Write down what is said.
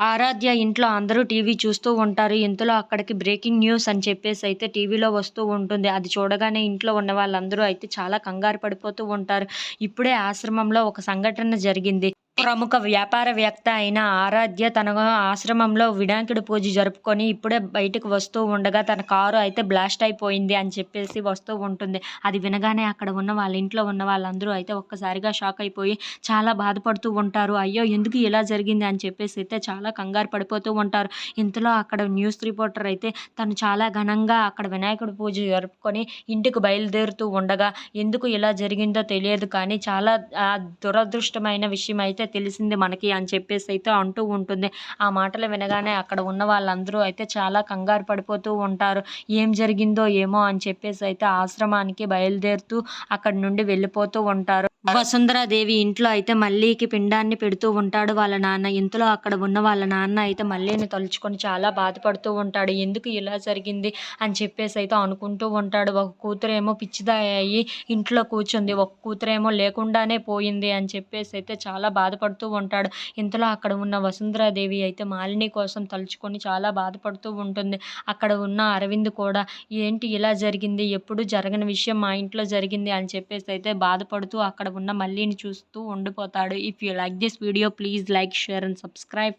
ఆరాధ్య ఇంట్లో అందరూ టీవీ చూస్తూ ఉంటారు. ఇంతలో అక్కడికి బ్రేకింగ్ న్యూస్ అని చెప్పేసి అయితే టీవీలో వస్తూ ఉంటుంది. అది చూడగానే ఇంట్లో ఉన్న వాళ్ళందరూ అయితే చాలా కంగారు పడిపోతూ ఉంటారు. ఇప్పుడే ఆశ్రమంలో ఒక సంఘటన జరిగింది. ప్రముఖ వ్యాపారవేత్త అయిన ఆరాధ్య తన ఆశ్రమంలో వినాయకుడి పూజ జరుపుకొని ఇప్పుడే బయటకు వస్తూ ఉండగా తన కారు అయితే బ్లాస్ట్ అయిపోయింది అని చెప్పేసి వస్తూ ఉంటుంది. అది వినగానే అక్కడ ఉన్న వాళ్ళ ఇంట్లో ఉన్న వాళ్ళందరూ అయితే ఒక్కసారిగా షాక్ అయిపోయి చాలా బాధపడుతూ ఉంటారు. అయ్యో ఎందుకు ఇలా జరిగింది అని చెప్పేసి అయితే చాలా కంగారు పడిపోతూ ఉంటారు. ఇంతలో అక్కడ న్యూస్ రిపోర్టర్ అయితే తను చాలా ఘనంగా అక్కడ వినాయకుడి పూజ జరుపుకొని ఇంటికి బయలుదేరుతూ ఉండగా ఎందుకు ఇలా జరిగిందో తెలియదు కానీ చాలా దురదృష్టమైన విషయం అయితే తెలిసింది మనకి అని చెప్పేసి అయితే అంటూ ఉంటుంది. ఆ మాటలు వినగానే అక్కడ ఉన్న వాళ్ళందరూ అయితే చాలా కంగారు పడిపోతూ ఉంటారు. ఏం జరిగిందో ఏమో అని చెప్పేసి అయితే ఆశ్రమానికి బయలుదేరుతూ అక్కడి నుండి వెళ్ళిపోతూ ఉంటారు. వసుంధరాదేవి ఇంట్లో అయితే మల్లీకి పిండాన్ని పెడుతూ ఉంటాడు వాళ్ళ నాన్న. ఇంతలో అక్కడ ఉన్న వాళ్ళ నాన్న అయితే మల్లీని తలుచుకొని చాలా బాధపడుతూ ఉంటాడు. ఎందుకు ఇలా జరిగింది అని చెప్పేసి అయితే అనుకుంటూ ఉంటాడు. ఒక కూతురేమో పిచ్చిదాయి అయ్యి ఇంట్లో కూర్చుంది. ఒక కూతురేమో లేకుండానే పోయింది అని చెప్పేసి అయితే చాలా బాధ బాధపడుతూ ఉంటాడు. ఇంతలో అక్కడ ఉన్న వసుంధరాదేవి అయితే మాలిని కోసం తలుచుకొని చాలా బాధపడుతూ ఉంటుంది. అక్కడ ఉన్న అరవింద్ కూడా ఏంటి ఇలా జరిగింది? ఎప్పుడు జరగని విషయం మా ఇంట్లో జరిగింది అని చెప్పేసి అయితే బాధపడుతూ అక్కడ ఉన్న మల్లిని చూస్తూ ఉండిపోతాడు. If you like this video please like, share and subscribe.